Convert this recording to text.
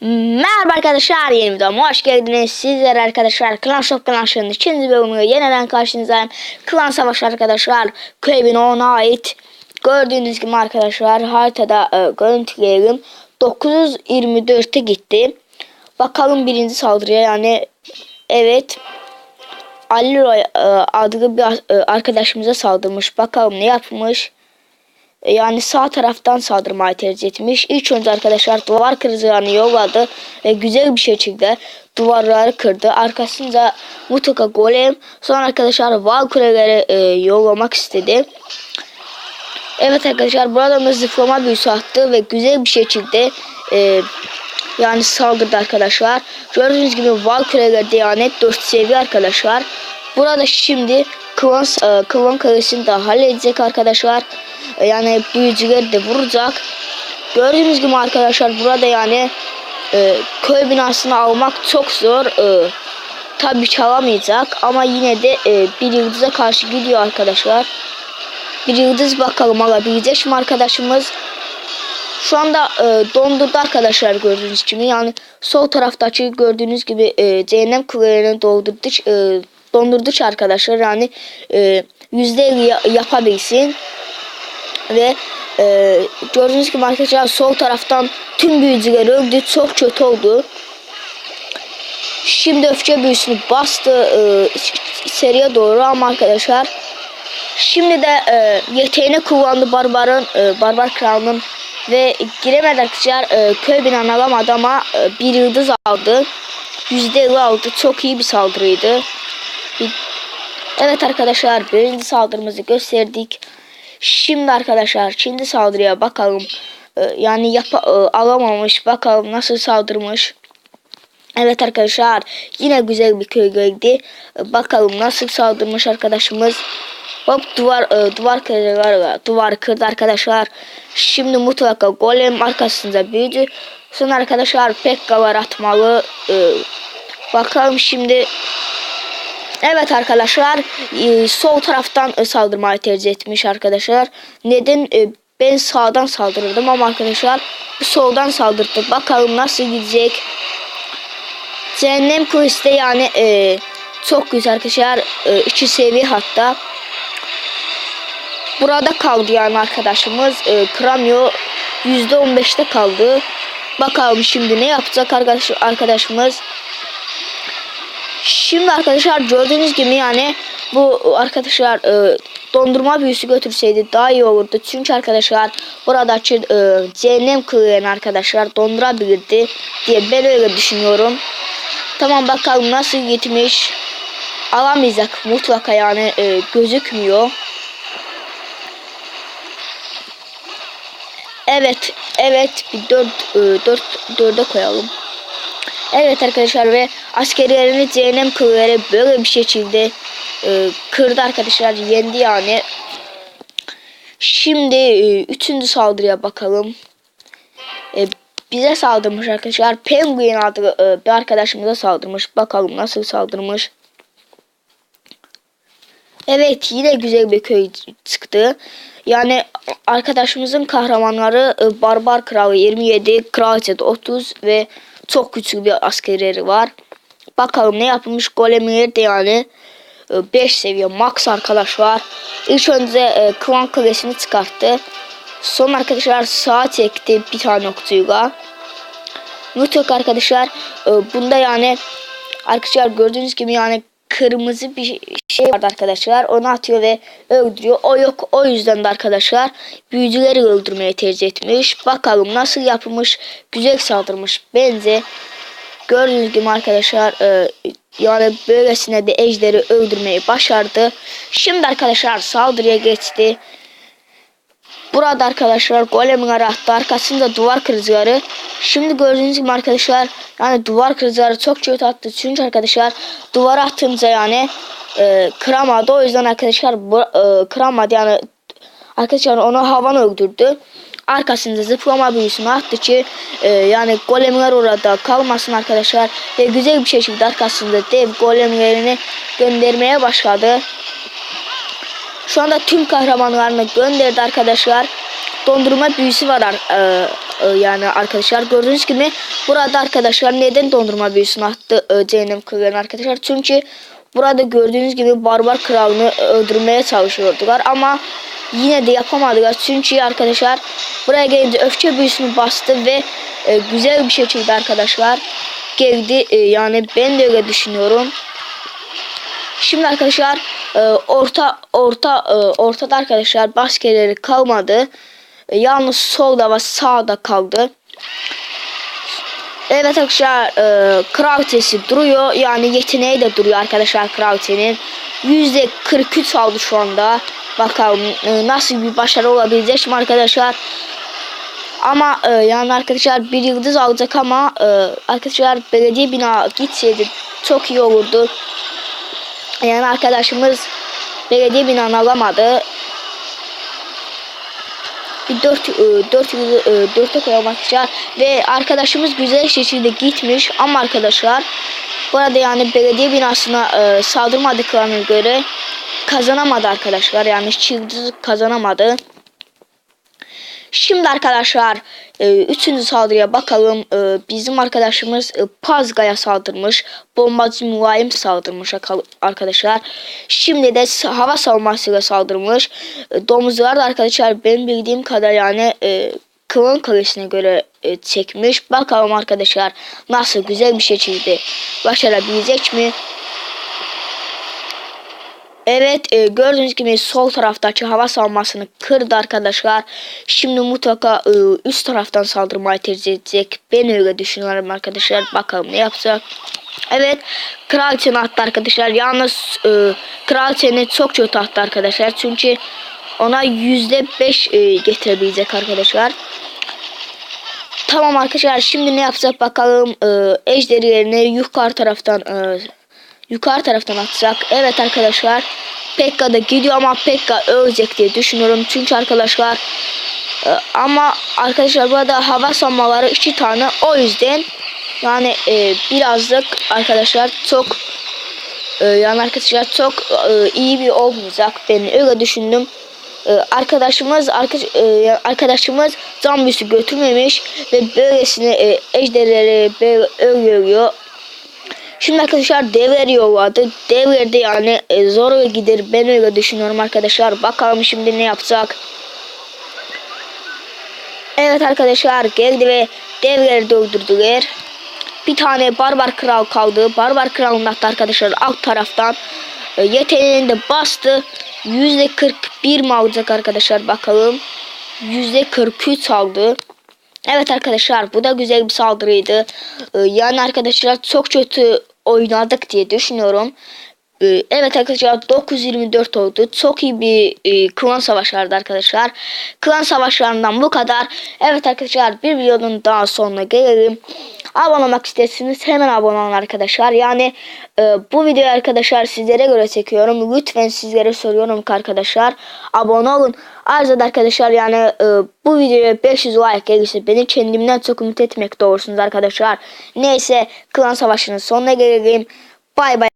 Merhaba arkadaşlar yeni videoma hoş geldiniz. Sizler arkadaşlar Clash of Clans'ın ikinci bölümüyle yeniden karşınızdayım. Klan Savaşı arkadaşlar köy ona ait. Gördüğünüz gibi arkadaşlar haritada e, görüntüleyelim. 924'e gitti. Bakalım birinci saldırıya yani evet Ali Roy e, adlı bir e, arkadaşımıza saldırmış. Bakalım ne yapmış. E, Yani sağ taraftan saldırmayı tercih etmiş. İlk önce arkadaşlar duvar kırıcılarını yolladı ve güzel bir şekilde duvarları kırdı. Arkasında mutlaka golem. Sonra arkadaşlar val kuleleri e, yollamak istedi. Evet arkadaşlar burada da zıplama büyüsü attı ve güzel bir şekilde e, yani saldırdı arkadaşlar. Gördüğünüz gibi val kuleleri yani 4 seviye arkadaşlar. Burada şimdi kıvan, e, kıvan de halledecek arkadaşlar. E, yani büyücüleri de vuracak. Gördüğünüz gibi arkadaşlar burada yani e, köy binasını almak çok zor. E, tabii çalamayacak ama yine de e, bir yıldıza karşı gidiyor arkadaşlar. Bir yıldız bakalım alabilecek mi arkadaşımız? Şu anda e, dondurdu arkadaşlar gördüğünüz gibi. Yani sol taraftaki gördüğünüz gibi e, cehennem kulelerini doldurdu, e, dondurdu arkadaşlar. Yani e, %50 ya- yapabilsin. Ve e, gördüğünüz gibi arkadaşlar sol taraftan tüm büyücüler öldü. Çok kötü oldu. Şimdi öfke büyüsünü bastı e, içeriye doğru ama arkadaşlar Şimdi de e, yeteneğini kullandı Barbar'ın, e, Barbar Kral'ın ve giremedi arkadaşlar e, köy binanı alamadı ama e, bir yıldız aldı. %50 aldı. Çok iyi bir saldırıydı. Evet arkadaşlar birinci saldırımızı gösterdik. Şimdi arkadaşlar şimdi saldırıya bakalım. E, yani yapa, e, alamamış bakalım nasıl saldırmış. Evet arkadaşlar yine güzel bir köy geldi. E, Bakalım nasıl saldırmış arkadaşımız. Hop duvar e, duvar kırdı var duvar kırdı arkadaşlar. Şimdi mutlaka golem arkasında büyüdü. Sonra arkadaşlar Pekka var atmalı. E, bakalım şimdi. Evet arkadaşlar e, sol taraftan e, saldırmayı tercih etmiş arkadaşlar. Neden? E, ben sağdan saldırırdım ama arkadaşlar soldan saldırdı. Bakalım nasıl gidecek. Cehennem kulesi de yani e, çok güzel arkadaşlar. E, iki seviye hatta. Burada kaldı yani arkadaşımız. E, kıramıyor. %15'te kaldı. Bakalım şimdi ne yapacak arkadaş, arkadaşımız. Şimdi arkadaşlar gördüğünüz gibi yani bu arkadaşlar e, dondurma büyüsü götürseydi daha iyi olurdu. Çünkü arkadaşlar buradaki e, cehennem kılığını arkadaşlar dondurabilirdi diye ben öyle düşünüyorum. Tamam bakalım nasıl gitmiş. Alamayacak mutlaka yani e, gözükmüyor. Evet, evet bir 4 4 4'e koyalım. Evet arkadaşlar ve askerlerini cehennem kılıları böyle bir şekilde e, kırdı arkadaşlar yendi yani. Şimdi e, üçüncü saldırıya bakalım. E, bize saldırmış arkadaşlar. Penguin adlı e, bir arkadaşımıza saldırmış. Bakalım nasıl saldırmış. Evet yine güzel bir köy çıktı. Yani arkadaşımızın kahramanları e, Barbar Kralı 27, Kraliçe 30 ve çok güçlü bir askerleri var. Bakalım ne yapılmış golemleri de yani 5 seviye max arkadaş var. İlk önce e, klan kalesini çıkarttı. Son arkadaşlar sağa çekti bir tane okçuyla. Mutlaka arkadaşlar e, bunda yani arkadaşlar gördüğünüz gibi yani kırmızı bir şey vardı arkadaşlar. Onu atıyor ve öldürüyor. O yok. O yüzden de arkadaşlar büyücüleri öldürmeye tercih etmiş. Bakalım nasıl yapılmış. Güzel saldırmış. Bence gördüğünüz gibi arkadaşlar e, yani böylesine de ejderi öldürmeyi başardı. Şimdi arkadaşlar saldırıya geçti. Burada arkadaşlar golemler attı. Arkasında duvar kırıcıları. Şimdi gördüğünüz gibi arkadaşlar yani duvar kırıcıları çok kötü attı. Çünkü arkadaşlar duvar attığınca yani e, kıramadı. O yüzden arkadaşlar bu, e, kıramadı. Yani arkadaşlar onu havan öldürdü. Arkasında zıplama büyüsünü attı ki e, yani golemler orada kalmasın arkadaşlar. Ve güzel bir şekilde arkasında dev golemlerini göndermeye başladı. Şu anda tüm kahramanlarını gönderdi arkadaşlar. Dondurma büyüsü var ar- e, e, yani arkadaşlar. Gördüğünüz gibi burada arkadaşlar neden dondurma büyüsünü attı? E, cehennem kralını arkadaşlar. Çünkü burada gördüğünüz gibi barbar kralını öldürmeye çalışıyordular. Ama yine de yapamadılar. Çünkü arkadaşlar buraya gelince öfke büyüsünü bastı ve e, güzel bir şekilde arkadaşlar geldi. E, yani ben de öyle düşünüyorum. Şimdi arkadaşlar e, orta orta e, ortada arkadaşlar baskeleri kalmadı. E, yalnız solda ve sağda kaldı. Evet arkadaşlar e, duruyor. Yani yeteneği de duruyor arkadaşlar Krautes'in. %43 aldı şu anda. Bakalım nasıl bir başarı olabilecek mi arkadaşlar. Ama e, yani arkadaşlar bir yıldız alacak ama e, arkadaşlar belediye bina gitseydi çok iyi olurdu. Yani arkadaşımız belediye binanı alamadı. Bir 4 4 4'e koyalım arkadaşlar ve arkadaşımız güzel şekilde gitmiş ama arkadaşlar bu arada yani belediye binasına e, saldırmadıklarına göre kazanamadı arkadaşlar yani çiftçi kazanamadı. Şimdi arkadaşlar e, üçüncü saldırıya bakalım. E, bizim arkadaşımız e, Pazga'ya saldırmış. Bombacı mülayim saldırmış arkadaşlar. Şimdi de hava savunmasıyla saldırmış. E, domuzlar da arkadaşlar benim bildiğim kadar yani e, Kıvın kalesine göre e, çekmiş. Bakalım arkadaşlar nasıl güzel bir şekilde başarabilecek mi? Evet e, gördüğünüz gibi sol taraftaki hava savunmasını kırdı arkadaşlar. Şimdi mutlaka e, üst taraftan saldırmayı tercih edecek. Ben öyle düşünüyorum arkadaşlar. Bakalım ne yapacak. Evet kraliçenin attı arkadaşlar. Yalnız e, kraliçenin çok kötü attı arkadaşlar. Çünkü ona yüzde beş e, getirebilecek arkadaşlar. Tamam arkadaşlar şimdi ne yapacak bakalım. E, ejderi yerine yukarı taraftan e, yukarı taraftan atacak. Evet arkadaşlar. Pekka da gidiyor ama Pekka ölecek diye düşünüyorum. Çünkü arkadaşlar e, ama arkadaşlar burada hava savunmaları iki tane. O yüzden yani e, birazcık arkadaşlar çok e, yani arkadaşlar çok e, iyi bir olmayacak. Ben öyle düşündüm. E, arkadaşımız arkadaş, e, arkadaşımız zambisi götürmemiş ve böylesine e, ejderleri böyle ölüyor. Şimdi arkadaşlar devler yolladı. Devlerde yani e, zor gider. Ben öyle düşünüyorum arkadaşlar. Bakalım şimdi ne yapacak. Evet arkadaşlar geldi ve devleri öldürdüler. Bir tane barbar kral kaldı. Barbar kralın attı arkadaşlar alt taraftan. E, yeteneğini de bastı. %41 mi alacak arkadaşlar bakalım. %43 aldı. Evet arkadaşlar bu da güzel bir saldırıydı. Ee, yani arkadaşlar çok kötü oynadık diye düşünüyorum. Ee, evet arkadaşlar 924 oldu. Çok iyi bir e, klan savaşlardı arkadaşlar. Klan savaşlarından bu kadar. Evet arkadaşlar bir videonun daha sonuna gelelim. Abone olmak isterseniz hemen abone olun arkadaşlar. Yani e, bu videoyu arkadaşlar sizlere göre çekiyorum. Lütfen sizlere soruyorum ki arkadaşlar. Abone olun. Ayrıca da arkadaşlar yani e, bu videoya 500 like gelirse beni kendimden çok umut etmek doğrusunuz arkadaşlar. Neyse klan savaşının sonuna gelelim. Bay bay.